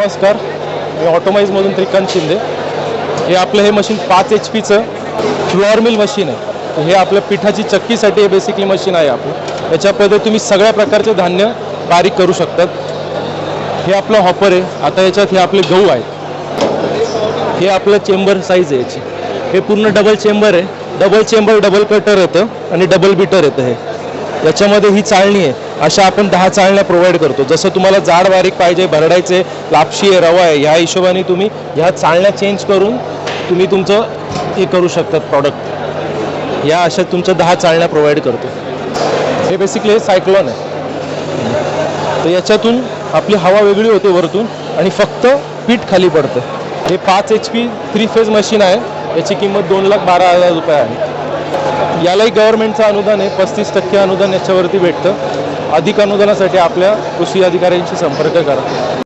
नमस्कार मी ऑटोमाईजमधून त्रिकांत शिंदे. हे आपलं हे मशीन पाच एच पीचं फ्लोअर मिल मशीन आहे. तर हे आपल्या पिठाची चक्कीसाठी हे बेसिकली मशीन आहे आपलं. याच्यामध्ये तुम्ही सगळ्या प्रकारचे धान्य बारीक करू शकतात. हे आपलं हॉपर आहे. आता याच्यात हे आपले गहू आहेत. हे आपलं चेंबर साईज आहे याची. हे पूर्ण डबल चेंबर आहे. डबल चेंबर डबल कटर येतं आणि डबल बीटर येतं हे. याच्यामध्ये ही चाळणी आहे. अशा आपण दहा चाळण्या प्रोव्हाइड करतो. जसं तुम्हाला जाड बारीक पाहिजे भरडायचे लापशी आहे रवा आहे ह्या हिशोबाने तुम्ही ह्या चाळण्या चेंज करून तुम्ही तुमचं हे करू शकतात प्रॉडक्ट या अशा तुमच्या दहा चाळण्या प्रोव्हाइड करतो. हे बेसिकली हे सायक्लॉन आहे. तर याच्यातून आपली हवा वेगळी होते वरतून आणि फक्त पीठ खाली पडतं. हे पाच H P three phase machine आहे. याची किंमत दोन लाख बारा हजार रुपये आहे. यालाही गव्हर्नमेंटचं अनुदान आहे. पस्तीस टक्के अनुदान याच्यावरती भेटतं. अधिक अनुदानासाठी आपल्या कृषी अधिकाऱ्यांशी संपर्क करा.